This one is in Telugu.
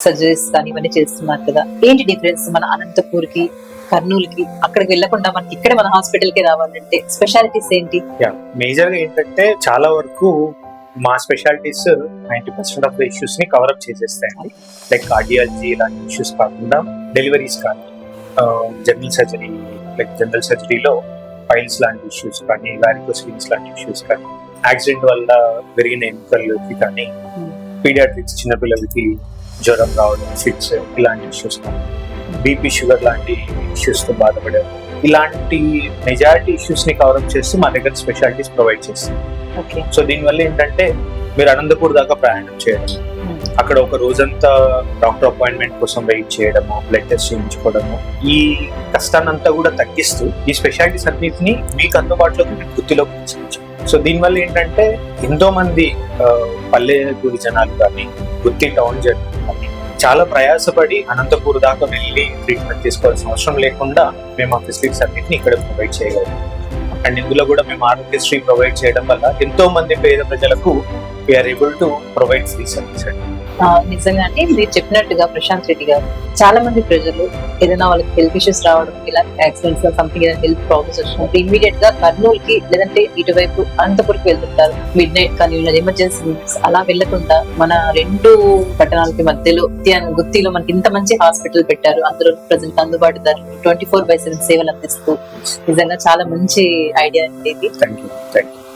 సర్జరీస్ కానీ ఇవన్నీ చేస్తున్నారు కదా. ఏంటి డిఫరెన్స్ మన అనంతపూర్కి కర్నూలు కి అక్కడికి వెళ్ళకుండా మనకి ఇక్కడ మన హాస్పిటల్కి రావాలంటే స్పెషాలిటీస్ ఏంటి? మేజర్గా ఏంటంటే చాలా వరకు మా specialities ninety percent of the ఇష్యూస్ని cover up చేసేస్తాయండి లైక్ కార్డియాలజీ ఇలాంటి ఇష్యూస్ కాకుండా డెలివరీస్ కానీ జనరల్ సర్జరీ లైక్ జనరల్ సర్జరీలో ఫైల్స్ లాంటి ఇష్యూస్ కానీ వారికోస్విన్స్ లాంటి ఇష్యూస్ కానీ యాక్సిడెంట్ వల్ల పెరిగిన ఎముకలకి కానీ పీడియాట్రిక్స్ చిన్నపిల్లలకి జ్వరం రావడం ఫిట్స్ ఇలాంటి ఇష్యూస్ బీపీ షుగర్ లాంటి ఇష్యూస్తో బాధపడే ఇలాంటి మెజారిటీ ఇష్యూస్ని కవర్ అప్ చేస్తూ మా దగ్గర స్పెషాలిటీస్ ప్రొవైడ్ చేస్తాం. ఓకే సో దీనివల్ల ఏంటంటే మీరు అనంతపూర్ దాకా ప్రయాణం చేయడం అక్కడ ఒక రోజంతా డాక్టర్ అపాయింట్మెంట్ కోసం వెయిట్ చేయడము బ్లడ్ టెస్ట్ చేయించుకోవడము ఈ కష్టాన్నంతా కూడా తగ్గిస్తూ ఈ స్పెషాలిటీస్ అన్నిటిని మీకు అందుబాటులోకి గుర్తిలోకి తీసుకొచ్చాం. సో దీనివల్ల ఏంటంటే ఎంతో మంది పల్లెటూరి జనాలు కానీ గుత్తి టౌన్ జనాలు కానీ చాలా ప్రయాసపడి అనంతపూర్ దాకా వెళ్ళి ట్రీట్మెంట్ తీసుకోవాల్సిన అవసరం లేకుండా మేము ఆ ఫెసిలిటీస్ అన్నింటిని ఇక్కడ ప్రొవైడ్ చేయగలం. అండ్ ఇందులో కూడా మేము ఆరోగ్యశ్రీ ప్రొవైడ్ చేయడం వల్ల ఎంతో మంది పేద ప్రజలకు we are able to provide free service అండి. నిజంగా అంటే మీరు చెప్పినట్టుగా ప్రశాంత్ రెడ్డి గారు చాలా మంది ప్రజలు ఏదైనా వాళ్ళకి హెల్త్ ఇష్యూస్ రావడం ఇలా యాక్సిడెంట్స్ సంథింగ్ ఏదైనా హెల్త్ ప్రాబ్లమ్స్ వచ్చినప్పుడు ఇమీడియట్గా కర్నూలు కి లేదంటే ఇటువైపు అనంతపురికి వెళ్తుంటారు. మిడ్ నైట్ కానీ ఎమర్జెన్సీ అలా వెళ్ళకుండా మన రెండు పట్టణాలకి మధ్యలో గుత్తిలో మనకి ఇంత మంచి హాస్పిటల్ పెట్టారు. అందులో ప్రజలకు అందుబాటు ధరలు ట్వంటీ ఫోర్ బై సెవెన్ సేవలు అందిస్తూ నిజంగా చాలా మంచి ఐడియా అండి ఇది. Thank you thank you